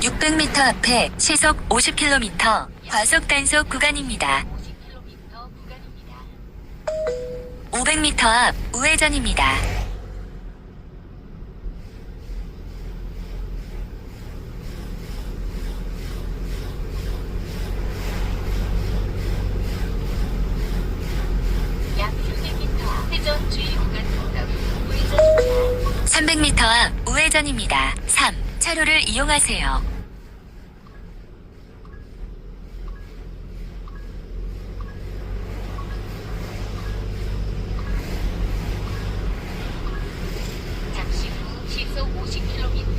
300m 앞에 시속 50km 과속 단속 구간입니다. 500m 앞 우회전입니다. 약 600m 회전 주의 구간 통로 우회전 300m 앞 우회전입니다. 3. 차로를 이용하세요.